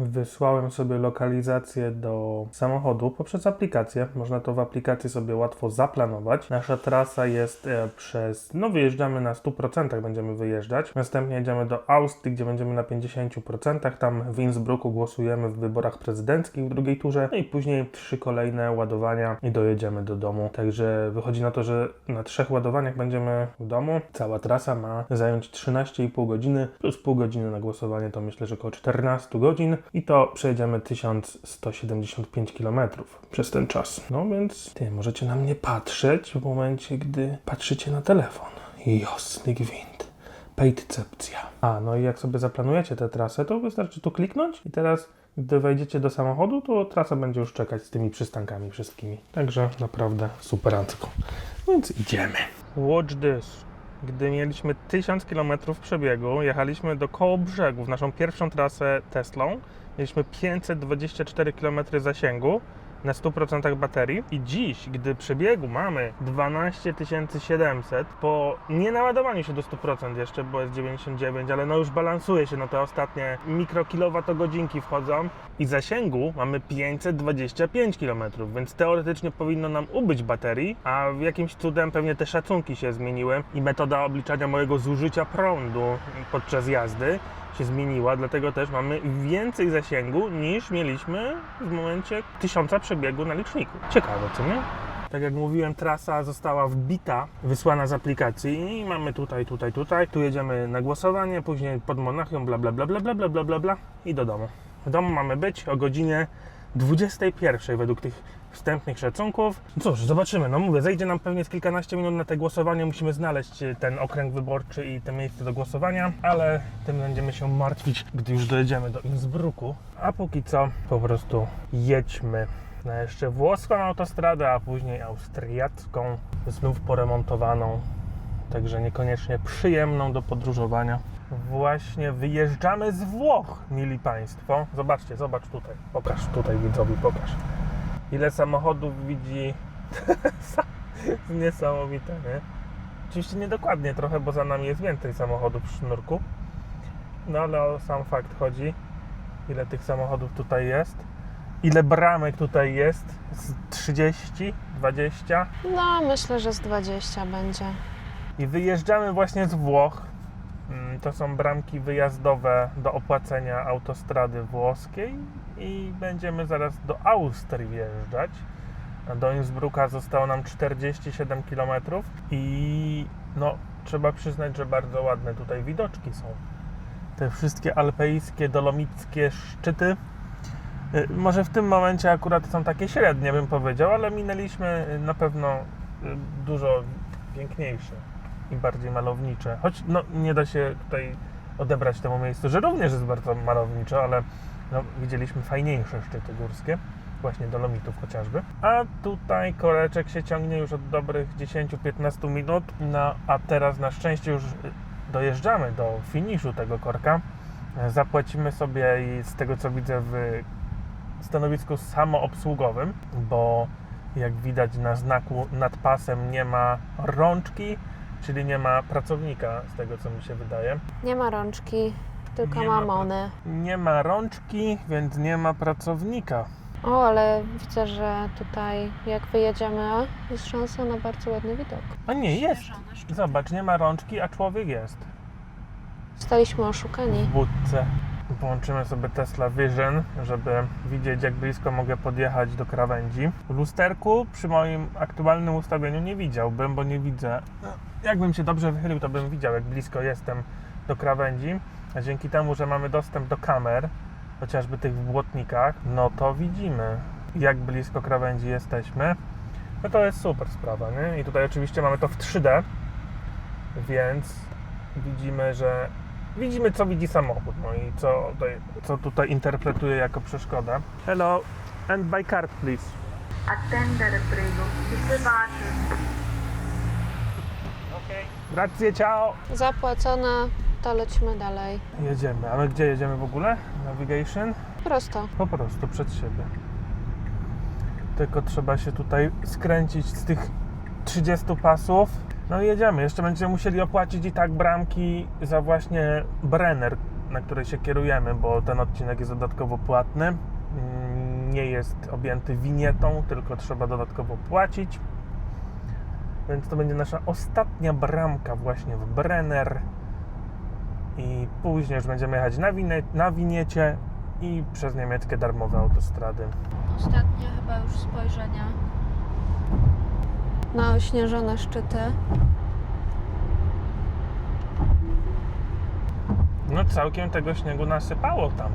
Wysłałem sobie lokalizację do samochodu poprzez aplikację. Można to w aplikacji sobie łatwo zaplanować. Nasza trasa jest e, przez. No, wyjeżdżamy na 100%, będziemy wyjeżdżać. Następnie jedziemy do Austrii, gdzie będziemy na 50%. Tam w Innsbrucku głosujemy w wyborach prezydenckich w drugiej turze. No i później trzy kolejne ładowania i dojedziemy do domu. Także wychodzi na to, że na trzech ładowaniach będziemy w domu. Cała trasa ma zająć 13,5 godziny plus pół godziny na głosowanie, to myślę, że około 14 godzin i to przejedziemy 1175 km przez ten czas. No więc ty możecie na mnie patrzeć w momencie, gdy patrzycie na telefon. Jasny gwint. Pejtcepcja. A, no i jak sobie zaplanujecie tę trasę, to wystarczy tu kliknąć i teraz gdy wejdziecie do samochodu, to trasa będzie już czekać z tymi przystankami wszystkimi. Także naprawdę superancko. Więc idziemy. Watch this. Gdy mieliśmy 1000 km przebiegu, jechaliśmy do koło brzegu w naszą pierwszą trasę Teslą. Mieliśmy 524 km zasięgu na 100% baterii. I dziś, gdy przebiegu mamy 12 700 po nie naładowaniu się do 100% jeszcze, bo jest 99, ale no już balansuje się na te ostatnie mikrokilowatogodzinki wchodzą. I zasięgu mamy 525 km, więc teoretycznie powinno nam ubyć baterii, a jakimś cudem pewnie te szacunki się zmieniły i metoda obliczania mojego zużycia prądu podczas jazdy się zmieniła, dlatego też mamy więcej zasięgu niż mieliśmy w momencie tysiąca przebiegu na liczniku. Ciekawe, co nie? Tak jak mówiłem, trasa została wbita, wysłana z aplikacji i mamy tutaj, tutaj, tutaj. Tu jedziemy na głosowanie, później pod Monachium, bla, bla, bla, bla, bla, bla, bla, bla, i do domu. W domu mamy być o godzinie 21 według tych wstępnych szacunków. Cóż, zobaczymy. No mówię, zejdzie nam pewnie z kilkanaście minut na te głosowanie. Musimy znaleźć e, ten okręg wyborczy i te miejsce do głosowania, ale tym będziemy się martwić, gdy już dojedziemy do Innsbrucku. A póki co po prostu jedźmy na jeszcze włoską autostradę, a później austriacką, znów poremontowaną, także niekoniecznie przyjemną do podróżowania. Właśnie wyjeżdżamy z Włoch, mili Państwo. Zobaczcie, zobacz tutaj. Pokaż tutaj widzowi, pokaż. Ile samochodów widzi. Niesamowite, nie? Oczywiście niedokładnie trochę, bo za nami jest więcej samochodów w sznurku. No ale o sam fakt chodzi. Ile tych samochodów tutaj jest? Ile bramek tutaj jest? Z 30? 20? No, myślę, że z 20 będzie. I wyjeżdżamy właśnie z Włoch. Mm, To są bramki wyjazdowe do opłacenia autostrady włoskiej i będziemy zaraz do Austrii wjeżdżać. Do Innsbrucka zostało nam 47 km i no, trzeba przyznać, że bardzo ładne tutaj widoczki są. Te wszystkie alpejskie, dolomickie szczyty. Y, Może w tym momencie akurat są takie średnie, bym powiedział, ale minęliśmy y, na pewno y, dużo piękniejsze i bardziej malownicze. Choć no, nie da się tutaj odebrać temu miejscu, że również jest bardzo malownicze, ale no, widzieliśmy fajniejsze szczyty górskie, właśnie Dolomitów chociażby. A tutaj koreczek się ciągnie już od dobrych 10-15 minut, no a teraz na szczęście już dojeżdżamy do finiszu tego korka. Zapłacimy sobie i z tego co widzę w stanowisku samoobsługowym, bo jak widać na znaku nad pasem nie ma rączki, czyli nie ma pracownika, z tego co mi się wydaje. Nie ma rączki, tylko Nie ma mamony. Nie ma rączki, więc nie ma pracownika. O, ale widzę, że tutaj jak wyjedziemy, jest szansa na bardzo ładny widok. A nie, jest. Zobacz, nie ma rączki, a człowiek jest. Zostaliśmy oszukani. W budce. Włączymy sobie Tesla Vision, żeby widzieć jak blisko mogę podjechać do krawędzi. W lusterku przy moim aktualnym ustawieniu nie widziałbym, bo nie widzę. Jakbym się dobrze wychylił, to bym widział jak blisko jestem do krawędzi. A dzięki temu, że mamy dostęp do kamer, chociażby tych w błotnikach, no to widzimy jak blisko krawędzi jesteśmy. No to jest super sprawa, nie? I tutaj oczywiście mamy to w 3D, więc widzimy, że widzimy co widzi samochód, no i co tutaj, co tutaj interpretuje jako przeszkodę. Hello, and by card please. Attendere prego, riservato. Okay. Grazie, ciao. Zapłacone, to lecimy dalej. Jedziemy, a my gdzie jedziemy w ogóle? Navigation? Prosto. Po prostu przed siebie. Tylko trzeba się tutaj skręcić z tych 30 pasów. No i jedziemy. Jeszcze będziemy musieli opłacić i tak bramki za właśnie Brenner, na której się kierujemy, bo ten odcinek jest dodatkowo płatny. Mm, Nie jest objęty winietą, tylko trzeba dodatkowo płacić. Więc to będzie nasza ostatnia bramka właśnie w Brenner. I później już będziemy jechać na, winie, na winiecie i przez niemieckie darmowe autostrady. Ostatnie chyba już spojrzenia na ośnieżone szczyty. No całkiem tego śniegu nasypało tam.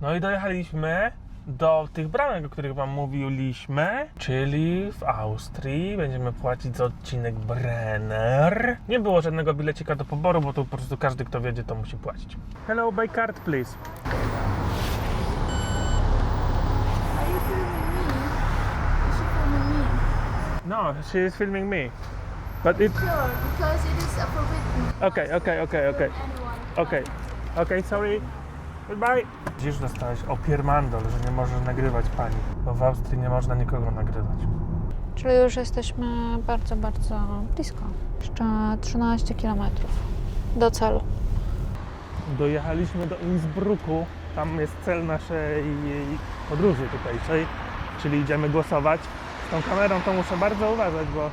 No i dojechaliśmy do tych bramek, o których Wam mówiliśmy, czyli w Austrii będziemy płacić za odcinek Brenner. Nie było żadnego bilecika do poboru, bo tu po prostu każdy, kto wiedzie, to musi płacić. Hello, by card, please. Are you filming me? Is she filming me? No, she is filming me. But it... Sure, because it is forbidden. Okay, okay, okay, okay. Anyone. Okej, okej, sorry. Goodbye. Gdzieś dostałeś opiermandol, że nie możesz nagrywać pani, bo w Austrii nie można nikogo nagrywać. Czyli już jesteśmy bardzo, bardzo blisko. Jeszcze 13 km do celu. Dojechaliśmy do Innsbrucku, tam jest cel naszej podróży tutejszej, czyli idziemy głosować. Z tą kamerą to muszę bardzo uważać, bo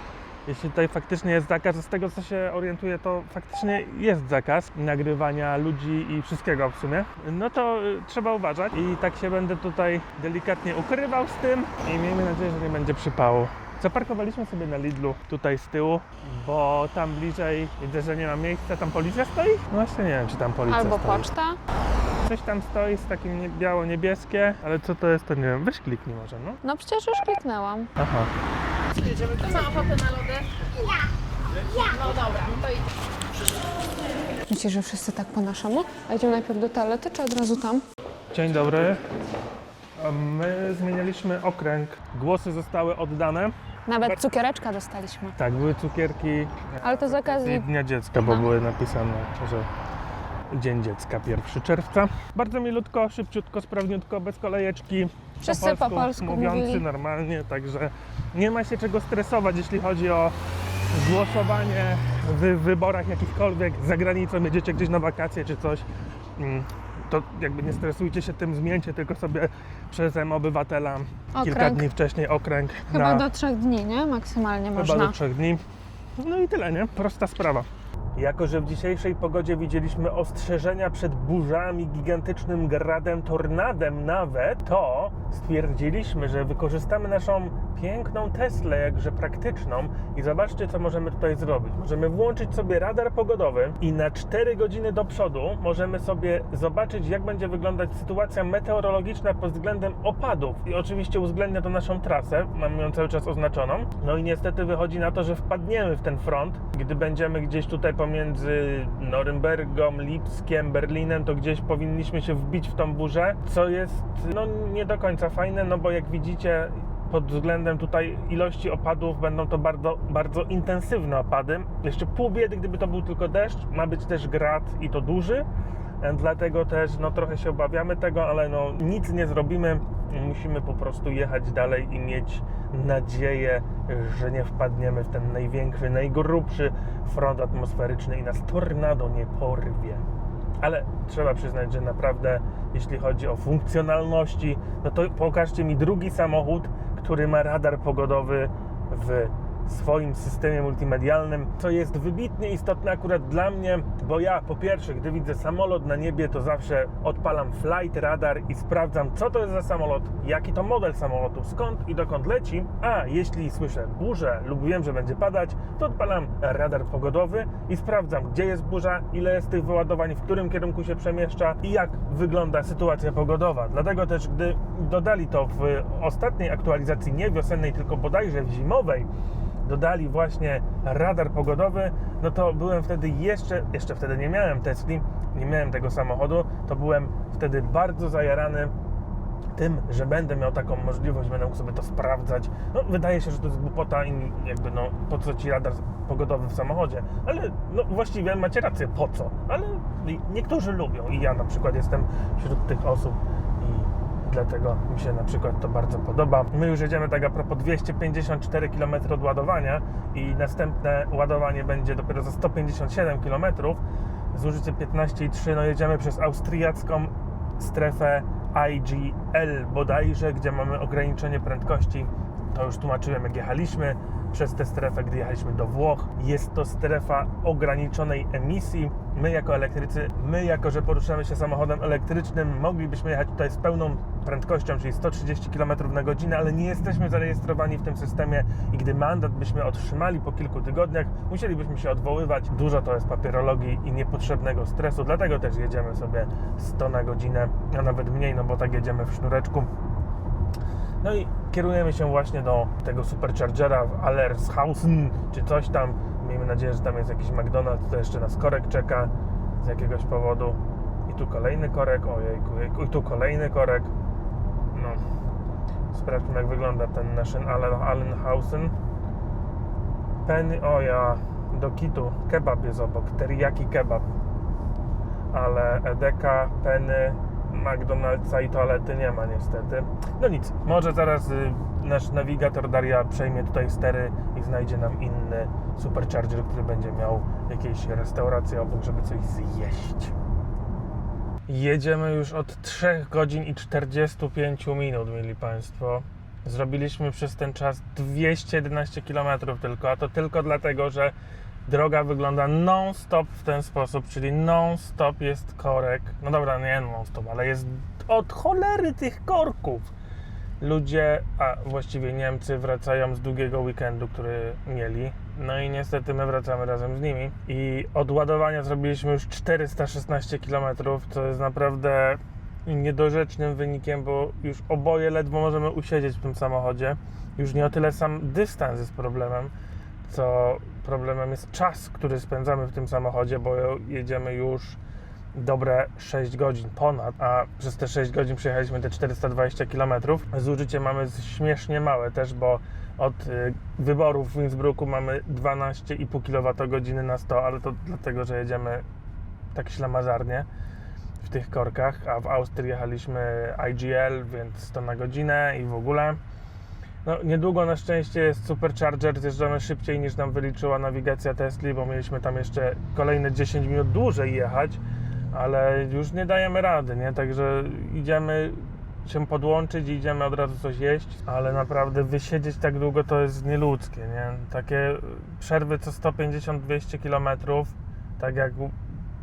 jeśli tutaj faktycznie jest zakaz, z tego co się orientuję, to faktycznie jest zakaz nagrywania ludzi i wszystkiego w sumie, no to y, trzeba uważać i tak się będę tutaj delikatnie ukrywał z tym i miejmy nadzieję, że nie będzie przypału. Zaparkowaliśmy sobie na Lidlu tutaj z tyłu, bo tam bliżej widzę, że nie ma miejsca. Tam policja stoi? No właśnie nie wiem, czy tam policja Albo stoi. poczta. Coś tam stoi z takim nie- biało-niebieskie, ale co to jest, to nie wiem. Weź kliknij może, no. No przecież już kliknęłam. Aha. Myślisz, że wszyscy tak po naszemu? A idziemy najpierw do toalety, czy od razu tam? Dzień dobry. A My zmienialiśmy okręg. Głosy zostały oddane. Nawet cukiereczka dostaliśmy. Tak, były cukierki Ale to z i okazji... Dnia Dziecka, bo Aha. były napisane, że Dzień Dziecka 1 czerwca. Bardzo milutko, szybciutko, sprawniutko, bez kolejeczki. Wszyscy po polsku mówiący mówili. normalnie, także nie ma się czego stresować, jeśli chodzi o głosowanie w wyborach jakichkolwiek za granicą, jedziecie gdzieś na wakacje czy coś. mm, To jakby nie stresujcie się tym, zmieńcie tylko sobie przez M-Obywatela kilka Okręg. dni wcześniej okręg Chyba na do trzech dni, nie? Maksymalnie Chyba można. do trzech dni. No i tyle, nie? Prosta sprawa. Jako, że w dzisiejszej pogodzie widzieliśmy ostrzeżenia przed burzami, gigantycznym gradem, tornadem nawet, to stwierdziliśmy, że wykorzystamy naszą piękną Teslę, jakże praktyczną i zobaczcie, co możemy tutaj zrobić. Możemy włączyć sobie radar pogodowy i na 4 godziny do przodu możemy sobie zobaczyć, jak będzie wyglądać sytuacja meteorologiczna pod względem opadów. I oczywiście uwzględnia to naszą trasę, mamy ją cały czas oznaczoną. No i niestety wychodzi na to, że wpadniemy w ten front. Gdy będziemy gdzieś tutaj pomiędzy Norymbergą, Lipskiem, Berlinem, to gdzieś powinniśmy się wbić w tą burzę, co jest no nie do końca fajne, no bo jak widzicie pod względem tutaj ilości opadów będą to bardzo, bardzo intensywne opady. Jeszcze pół biedy, gdyby to był tylko deszcz, ma być też grad i to duży. Dlatego też no, trochę się obawiamy tego, ale no, nic nie zrobimy. Musimy po prostu jechać dalej i mieć nadzieję, że nie wpadniemy w ten największy, najgrubszy front atmosferyczny i nas tornado nie porwie. Ale trzeba przyznać, że naprawdę, jeśli chodzi o funkcjonalności, no to pokażcie mi drugi samochód, który ma radar pogodowy w swoim systemie multimedialnym, co jest wybitnie istotne akurat dla mnie, bo ja po pierwsze, gdy widzę samolot na niebie, to zawsze odpalam flight radar i sprawdzam, co to jest za samolot, jaki to model samolotu, skąd i dokąd leci, a jeśli słyszę burzę lub wiem, że będzie padać, to odpalam radar pogodowy i sprawdzam, gdzie jest burza, ile jest tych wyładowań, w którym kierunku się przemieszcza i jak wygląda sytuacja pogodowa. Dlatego też, gdy dodali to w ostatniej aktualizacji, nie wiosennej, tylko bodajże w zimowej, dodali właśnie radar pogodowy, no to byłem wtedy jeszcze, jeszcze wtedy nie miałem Tesli, nie miałem tego samochodu, to byłem wtedy bardzo zajarany tym, że będę miał taką możliwość, będę mógł sobie to sprawdzać. No, wydaje się, że to jest głupota i jakby no, po co ci radar pogodowy w samochodzie, ale no właściwie macie rację, po co? Ale niektórzy lubią i ja na przykład jestem wśród tych osób dlatego mi się na przykład to bardzo podoba. My już jedziemy tak a propos 254 km od ładowania i następne ładowanie będzie dopiero za 157 km. Zużycie 15,3, no jedziemy przez austriacką strefę IGL bodajże, gdzie mamy ograniczenie prędkości. To już tłumaczyłem, jak jechaliśmy przez tę strefę, gdy jechaliśmy do Włoch. Jest to strefa ograniczonej emisji. My jako elektrycy, my jako, że poruszamy się samochodem elektrycznym, moglibyśmy jechać tutaj z pełną prędkością, czyli 130 km na godzinę, ale nie jesteśmy zarejestrowani w tym systemie i gdy mandat byśmy otrzymali po kilku tygodniach, musielibyśmy się odwoływać. Dużo to jest papierologii i niepotrzebnego stresu, dlatego też jedziemy sobie 100 na godzinę, a nawet mniej, no bo tak jedziemy w sznureczku. No i kierujemy się właśnie do tego superchargera w Allershausen czy coś tam. Miejmy nadzieję, że tam jest jakiś McDonald's, to jeszcze nas korek czeka z jakiegoś powodu. I tu kolejny korek, ojejku, jejku, i tu kolejny korek. No, sprawdźmy jak wygląda ten nasz Allen- Allenhausen. Penny, o ja, do kitu, kebab jest obok, teriyaki kebab. Ale Edeka, Penny, McDonald'sa i toalety nie ma niestety. No nic, może zaraz y, nasz nawigator Daria przejmie tutaj stery i znajdzie nam inny supercharger, który będzie miał jakieś restauracje obok, żeby coś zjeść. Jedziemy już od 3 godzin i 45 minut, mieli Państwo. Zrobiliśmy przez ten czas 211 km tylko, a to tylko dlatego, że droga wygląda non-stop w ten sposób, czyli non-stop jest korek. No dobra, nie non-stop, ale jest od cholery tych korków. Ludzie, a właściwie Niemcy wracają z długiego weekendu, który mieli. No i niestety my wracamy razem z nimi. I od ładowania zrobiliśmy już 416 km, co jest naprawdę niedorzecznym wynikiem, bo już oboje ledwo możemy usiedzieć w tym samochodzie. Już nie o tyle sam dystans jest problemem, co problemem jest czas, który spędzamy w tym samochodzie, bo jedziemy już dobre 6 godzin ponad, a przez te 6 godzin przejechaliśmy te 420 km. Zużycie mamy śmiesznie małe też, bo od y, wyborów w Innsbrucku mamy 12,5 kWh na 100, ale to dlatego, że jedziemy tak ślamazarnie w tych korkach, a w Austrii jechaliśmy IGL, więc 100 na godzinę i w ogóle. No, niedługo na szczęście jest Supercharger, zjeżdżamy szybciej niż nam wyliczyła nawigacja Tesli, bo mieliśmy tam jeszcze kolejne 10 minut dłużej jechać, ale już nie dajemy rady, nie? Także idziemy się podłączyć i idziemy od razu coś jeść, ale naprawdę wysiedzieć tak długo to jest nieludzkie, nie? Takie przerwy co 150-200 km, tak jak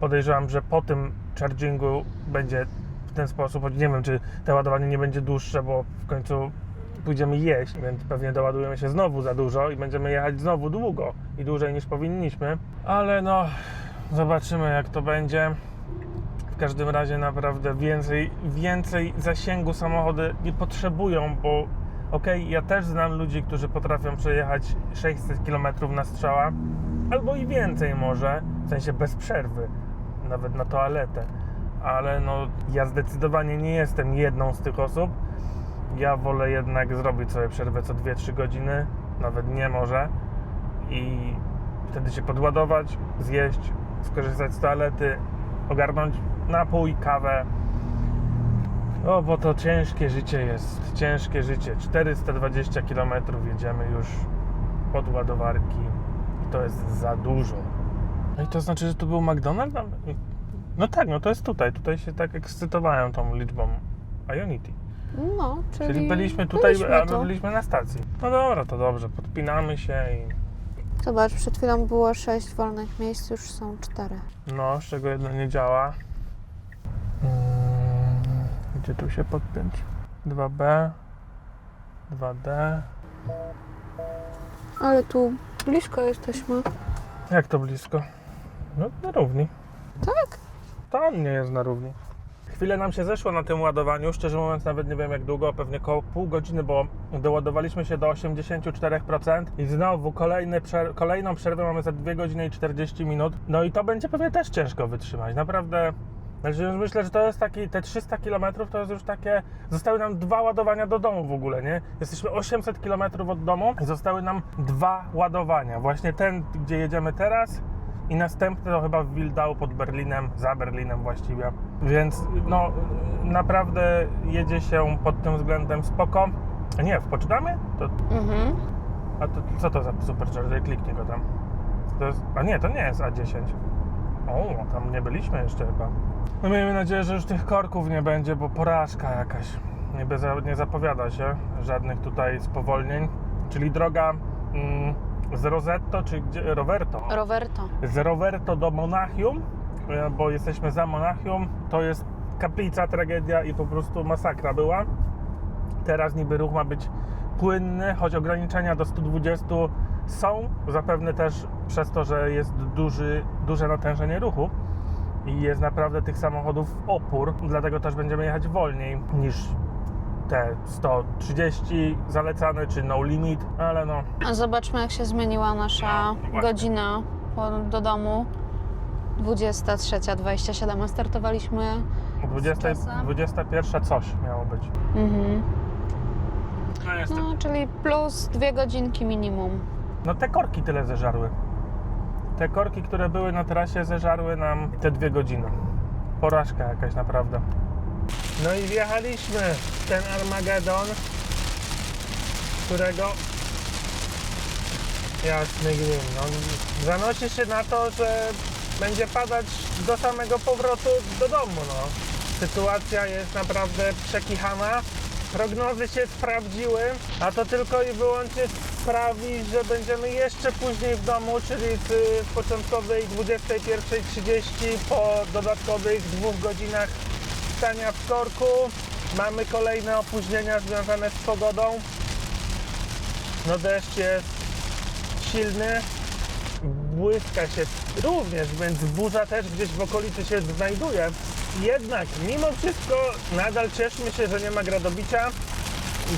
podejrzewam, że po tym chargingu będzie w ten sposób, choć nie wiem, czy to ładowanie nie będzie dłuższe, bo w końcu pójdziemy jeść, więc pewnie doładujemy się znowu za dużo i będziemy jechać znowu długo i dłużej niż powinniśmy, ale no zobaczymy jak to będzie. W każdym razie naprawdę więcej, więcej zasięgu samochody nie potrzebują, bo okej, ja też znam ludzi, którzy potrafią przejechać 600 km na strzała, albo i więcej może, w sensie bez przerwy, nawet na toaletę, ale no ja zdecydowanie nie jestem jedną z tych osób, ja wolę jednak zrobić sobie przerwę co 2-3 godziny, nawet nie może i wtedy się podładować, zjeść, skorzystać z toalety, ogarnąć napój, kawę. O, bo to ciężkie życie jest, ciężkie życie. 420 km jedziemy już od ładowarki i to jest za dużo. No i to znaczy, że tu był McDonald's? No tak, no to jest tutaj. Tutaj się tak ekscytowałem tą liczbą Ionity. No, czyli, Czyli byliśmy tutaj, byliśmy tu. my byliśmy na stacji. No dobra, to dobrze, podpinamy się i Zobacz, przed chwilą było 6 wolnych miejsc, już są 4. no, z czego jedno nie działa. Mm, Gdzie tu się podpiąć? 2B, 2D. Ale tu blisko jesteśmy. Jak to blisko? No, na równi. Tak? To on nie jest na równi. Chwilę nam się zeszło na tym ładowaniu, szczerze mówiąc nawet nie wiem jak długo, pewnie około pół godziny, bo doładowaliśmy się do 84% i znowu kolejny przer- kolejną przerwę mamy za 2 godziny i 40 minut. No i to będzie pewnie też ciężko wytrzymać. Naprawdę, znaczy myślę, że to jest taki, te 300 km to jest już takie, zostały nam dwa ładowania do domu w ogóle, nie? Jesteśmy 800 km od domu i zostały nam dwa ładowania. Właśnie ten, gdzie jedziemy teraz i następny to chyba w Wildau pod Berlinem, za Berlinem właściwie. Więc no naprawdę jedzie się pod tym względem spoko. A nie, w? To, Mhm. a to, co to za supercharger? Kliknij go tam. To jest, a nie, to nie jest A10. O, tam nie byliśmy jeszcze chyba. No miejmy nadzieję, że już tych korków nie będzie, bo porażka jakaś. Nie, nie zapowiada się żadnych tutaj spowolnień. Czyli droga mm, z Rosetto, czy gdzie? Roverto. Roberto. Z Roverto do Monachium, e, bo jesteśmy za Monachium. To jest kaplica, tragedia i po prostu masakra była. Teraz niby ruch ma być płynny, choć ograniczenia do 120 są, zapewne też przez to, że jest duży, duże natężenie ruchu i jest naprawdę tych samochodów opór, dlatego też będziemy jechać wolniej niż te 130 zalecane czy no limit, ale no A zobaczmy, jak się zmieniła nasza No, godzina po, do domu. 23.27, a startowaliśmy. 20, Czasem. 21 coś miało być. Mhm. No niestety. No, czyli plus dwie godzinki minimum. No te korki tyle zeżarły. Te korki, które były na trasie, zeżarły nam te dwie godziny. Porażka jakaś naprawdę. No i wjechaliśmy w ten Armagedon, którego jasny gwint. No, zanosi się na to, że będzie padać do samego powrotu do domu. No. Sytuacja jest naprawdę przekichana. Prognozy się sprawdziły, a to tylko i wyłącznie sprawi, że będziemy jeszcze później w domu, czyli y, początkowej 21.30 po dodatkowych dwóch godzinach stania w korku. Mamy kolejne opóźnienia związane z pogodą. No deszcz jest silny, błyska się również, więc burza też gdzieś w okolicy się znajduje. Jednak mimo wszystko nadal cieszmy się, że nie ma gradobicia,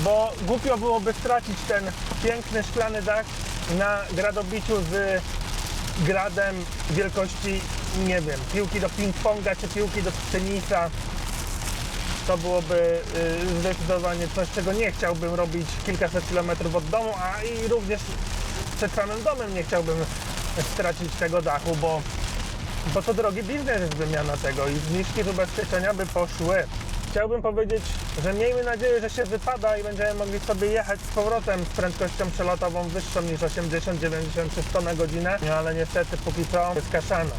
bo głupio byłoby stracić ten piękny szklany dach na gradobiciu z gradem wielkości, nie wiem, piłki do ping-ponga czy piłki do tenisa. To byłoby y, zdecydowanie coś, czego nie chciałbym robić kilkaset kilometrów od domu, a i również przed samym domem nie chciałbym stracić tego dachu, bo, bo to drogi biznes jest wymiana tego i zniżki z ubezpieczenia by poszły. Chciałbym powiedzieć, że miejmy nadzieję, że się wypada i będziemy mogli sobie jechać z powrotem z prędkością przelotową wyższą niż 80, 90 czy 100 na godzinę, no ale niestety póki co jest kaszana.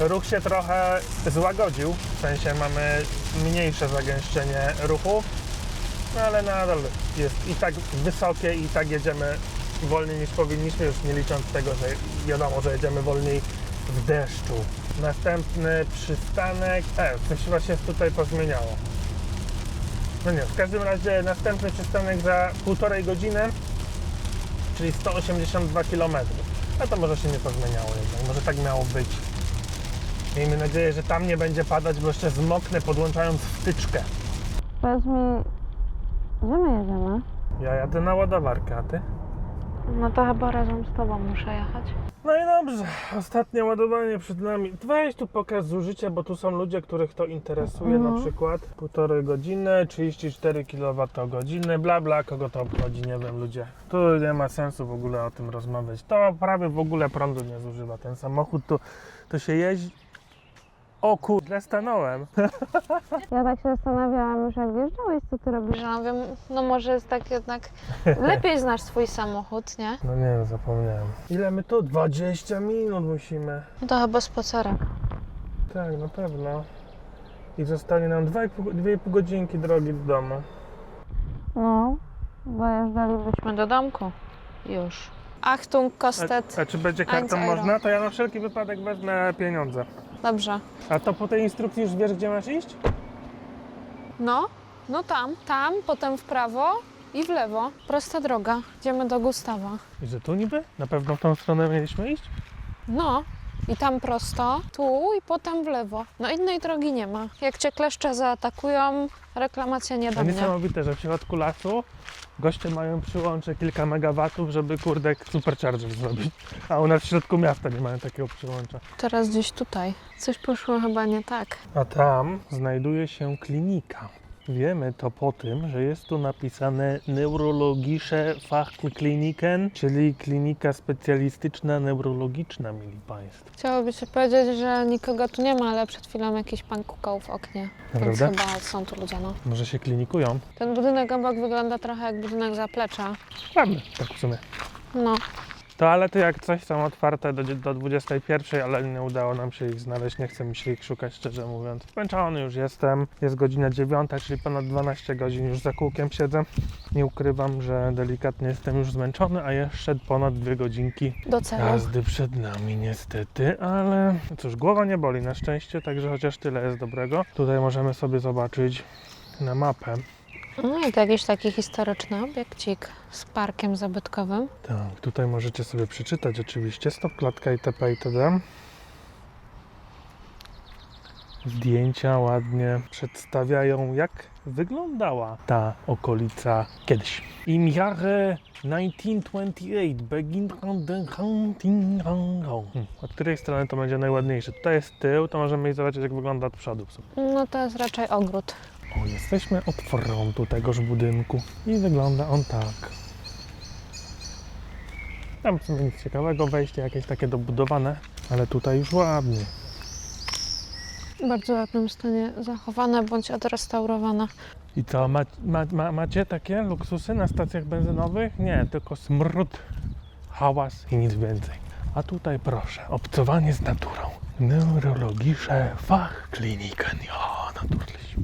Ruch się trochę złagodził, w sensie mamy mniejsze zagęszczenie ruchu, no ale nadal jest i tak wysokie i tak jedziemy wolniej niż powinniśmy, już nie licząc tego, że wiadomo, że jedziemy wolniej w deszczu. Następny przystanek, e, coś chyba się tutaj pozmieniało. No nie, w każdym razie następny przystanek za półtorej godziny, czyli 182 km. A to może się nie pozmieniało jednak, może tak miało być. Miejmy nadzieję, że tam nie będzie padać, bo jeszcze zmoknę podłączając wtyczkę. Powiedz mi, gdzie my jedziemy? Ja jadę na ładowarkę, a ty? No to chyba razem z tobą muszę jechać. No i dobrze, ostatnie ładowanie przed nami. Weź tu pokaz zużycia, bo tu są ludzie, których to interesuje na przykład. Półtorej godziny, 34 kWh, bla bla, kogo to obchodzi, nie wiem ludzie. Tu nie ma sensu w ogóle o tym rozmawiać. To prawie w ogóle prądu nie zużywa ten samochód, tu, tu się jeździ. O kur... źle stanąłem. Ja tak się zastanawiałam już jak wjeżdżałeś, co ty robisz. No wiem, no może jest tak jednak lepiej znasz swój samochód, nie? No nie, zapomniałem. Ile my tu? 20 minut musimy. No to chyba spacerek. Tak, na pewno. I zostanie nam 2,5 2,5 godzinki drogi do domu. No, dojeżdżalibyśmy do domku. Już. Achtung, kostet. A, a czy będzie kartą 1 euro. można? To ja na wszelki wypadek wezmę pieniądze. Dobrze. A to po tej instrukcji już wiesz, gdzie masz iść? No, no tam, tam, potem w prawo i w lewo. Prosta droga. Idziemy do Gustawa. I że tu niby? Na pewno w tą stronę mieliśmy iść? No, i tam prosto, tu i potem w lewo. No innej drogi nie ma. Jak cię kleszcze zaatakują, reklamacja nie do A mnie. niesamowite, że w środku lasu goście mają przyłącze kilka megawatów, żeby kurde supercharger zrobić. A u nas w środku miasta nie mają takiego przyłącza. Teraz gdzieś tutaj. Coś poszło chyba nie tak. A tam znajduje się klinika. Wiemy to po tym, że jest tu napisane Neurologische Fachkliniken, czyli klinika specjalistyczna neurologiczna, mili Państwo. Chciałoby się powiedzieć, że nikogo tu nie ma, ale przed chwilą jakiś pan kukał w oknie. Więc Naprawdę? chyba są tu ludzie, no. Może się klinikują? Ten budynek obok wygląda trochę jak budynek zaplecza. Ładny, tak w sumie. No, Toalety jak coś są otwarte do, do 21, ale nie udało nam się ich znaleźć. Nie chcę mi się ich szukać, szczerze mówiąc. Zmęczony już jestem. Jest godzina 9, czyli ponad 12 godzin już za kółkiem siedzę. Nie ukrywam, że delikatnie jestem już zmęczony, a jeszcze ponad dwie godzinki do celu. jazdy przed nami niestety, ale cóż, głowa nie boli na szczęście, także chociaż tyle jest dobrego. Tutaj możemy sobie zobaczyć na mapę. No i to jakiś taki historyczny obiekcik z parkiem zabytkowym. Tak, tutaj możecie sobie przeczytać oczywiście stop klatka itp. itd. Zdjęcia ładnie przedstawiają, jak wyglądała ta okolica kiedyś. Im Jahre 1928 beginnt den Hunting hmm. Od której strony to będzie najładniejsze? Tutaj jest tył, to możemy zobaczyć, jak wygląda od przodu. No to jest raczej ogród. O, jesteśmy od frontu tegoż budynku i wygląda on tak. Tam w sumie nic ciekawego, wejście jakieś takie dobudowane, ale tutaj już ładnie. Bardzo ładnym stanie zachowane bądź odrestaurowane. I co, ma, ma, ma, macie takie luksusy na stacjach benzynowych? Nie, tylko smród, hałas i nic więcej. A tutaj proszę, obcowanie z naturą. Neurologische Fachkliniken, ja, naturlich.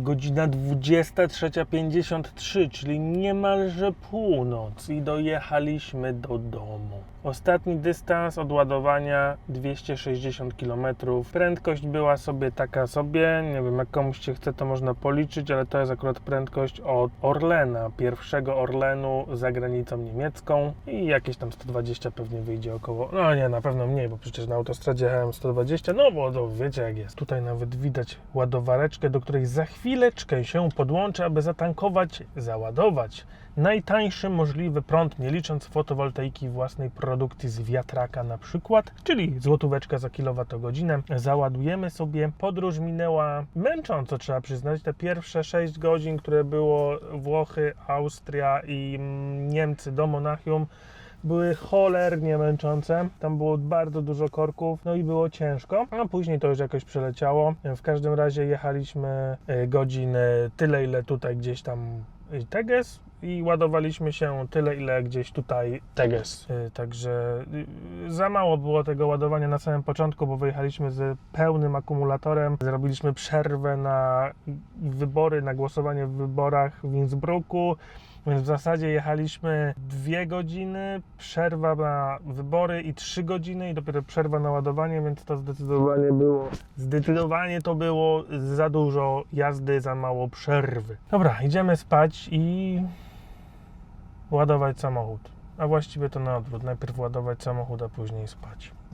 Godzina 23.53, czyli niemalże północ i dojechaliśmy do domu. Ostatni dystans od ładowania 260 km. Prędkość była sobie taka sobie, nie wiem jak komuś się chce to można policzyć, ale to jest akurat prędkość od Orlena, pierwszego Orlenu za granicą niemiecką i jakieś tam 120 pewnie wyjdzie około, no nie, na pewno mniej, bo przecież na autostradzie jechałem 120, no bo to wiecie jak jest. Tutaj nawet widać ładowareczkę, do której za chwileczkę się podłączę, aby zatankować, załadować najtańszy możliwy prąd, nie licząc fotowoltaiki własnej produkcji z wiatraka na przykład, czyli złotóweczka za kilowatogodzinę. Załadujemy sobie. Podróż minęła męcząco, trzeba przyznać. Te pierwsze 6 godzin, które było Włochy, Austria i mm, Niemcy do Monachium, były cholernie męczące. Tam było bardzo dużo korków, no i było ciężko. A później to już jakoś przeleciało. W każdym razie jechaliśmy e, godziny tyle, ile tutaj gdzieś tam e, Teges i ładowaliśmy się tyle, ile gdzieś tutaj Teges. E, Także za mało było tego ładowania na samym początku, bo wyjechaliśmy z pełnym akumulatorem. Zrobiliśmy przerwę na wybory, na głosowanie w wyborach w Innsbrucku. Więc w zasadzie jechaliśmy dwie godziny, przerwa na wybory i trzy godziny i dopiero przerwa na ładowanie, więc to zdecydowanie było, zdecydowanie to było za dużo jazdy, za mało przerwy. Dobra, idziemy spać i ładować samochód. A właściwie to na odwrót. Najpierw ładować samochód, a później spać.